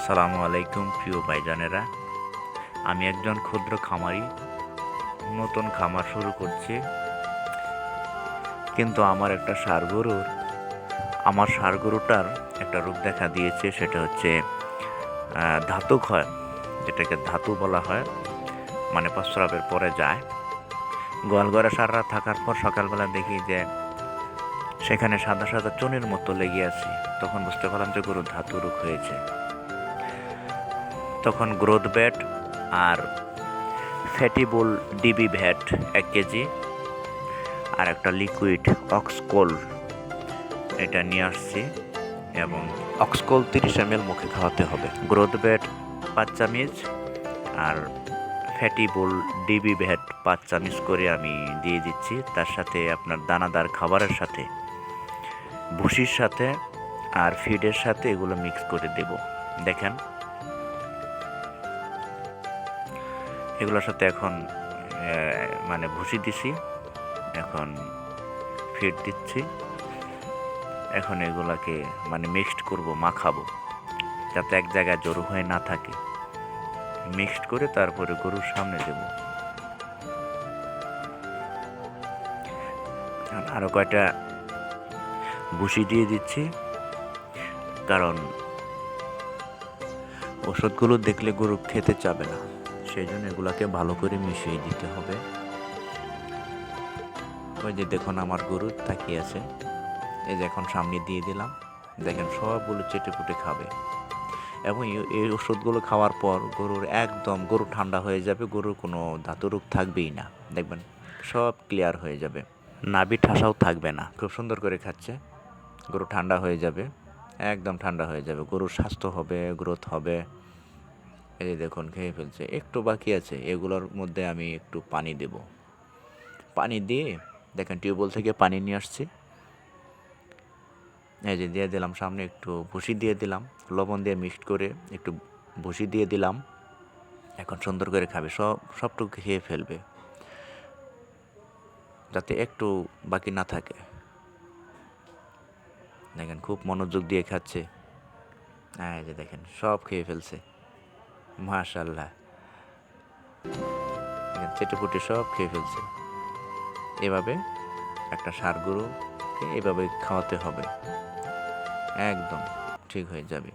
আসসালামু আলাইকুম, প্রিয় ভাইজানেরা। আমি একজন ক্ষুদ্র খামারি, নতুন খামার শুরু করছি। কিন্তু আমার একটা গরুর আমার গরুটার একটা রূপ দেখা দিয়েছে, সেটা হচ্ছে ধাতু ক্ষয়, যেটাকে ধাতু বলা হয় মানে প্রস্রাবের পরে যায়। গোয়ালঘরে সারা থাকার পর সকালবেলা দেখি যে, সেখানে সাদা সাদা চুনের মতো লেগে আছে। তখন বুঝতে পারলাম যে গরুর ধাতু রোগ হয়েছে। তখন গ্রোথ ব্যাট আর ফ্যাটিবল ডিবি ভ্যাট এক কেজি আর একটা লিকুইড অক্সকোল এটা নিয়ে আসছি এবং অক্সকোল তিরিশ এম মুখে খাওয়াতে হবে। গ্রোথ ব্যাট পাঁচ চামিচ আর ফ্যাটিবল ডিবি ভ্যাট পাঁচ চামিচ করে আমি দিয়ে দিচ্ছি। তার সাথে আপনার দানাদার খাবারের সাথে, ভুসির সাথে আর ফিডের সাথে এগুলো মিক্স করে দেব। দেখেন এগুলোর সাথে এখন মানে ভুসি দিছি, এখন ফিড দিচ্ছি। এখন এগুলাকে মানে মিক্সড করব, মাখাবো, যাতে এক জায়গায় জড়ো হয়ে না থাকে। মিক্সড করে তারপরে গরুর সামনে দেব। আরও কয়টা ভুসি দিয়ে দিচ্ছি, কারণ ওষুধগুলো দেখলে গরু খেতে চাবে না। সেই জন্য এগুলাকে ভালো করে মিশিয়ে দিতে হবে। ওই যে দেখুন আমার গরু তাকিয়ে আছে। এই যে এখন সামনে দিয়ে দিলাম। দেখেন সবগুলো চেটে পুটে খাবে। এবং এই- ওষুধগুলো খাওয়ার পর গরুর একদম, গরু ঠান্ডা হয়ে যাবে, গরুর কোনো ধাতুরোগ থাকবেই না। দেখবেন সব ক্লিয়ার হয়ে যাবে। নাভি ঠাসাও থাকবে না। খুব সুন্দর করে খাচ্ছে। গরু ঠান্ডা হয়ে যাবে। একদম ঠান্ডা হয়ে যাবে। গরুর স্বাস্থ্য হবে গ্রোথ হবে। এই দেখুন, খেয়ে ফেলছে। একটু বাকি আছে, এগুলোর মধ্যে আমি একটু পানি দেব। পানি দিয়ে, দেখেন টিউবওয়েল থেকে পানি নিয়ে আসছি। এই যে দিয়ে দিলাম, সামনে একটু ভুসি দিয়ে দিলাম, লবণ দিয়ে মিক্সড করে একটু ভুসি দিয়ে দিলাম। এখন সুন্দর করে খাবে, সব, সবটুকু খেয়ে ফেলবে, যাতে একটু বাকি না থাকে। দেখেন, খুব মনোযোগ দিয়ে খাচ্ছে। হ্যাঁ যে দেখেন, সব খেয়ে ফেলছে। মাশাল্লাহ চেটেপুটে সব খেয়ে ফেলছে। এভাবে একটা সার গরুকে এভাবে খাওয়াতে হবে। একদম ঠিক হয়ে যাবে।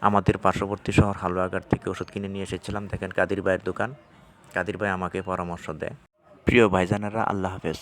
আমাদের পার্শ্ববর্তী শহর হালুয়াঘাট থেকে ওষুধ কিনে নিয়ে এসেছিলাম। দেখেন কাদির ভাইয়ের দোকান। কাদির ভাই আমাকে পরামর্শ দেয়। প্রিয় ভাইজানেরা, আল্লাহ হাফেজ।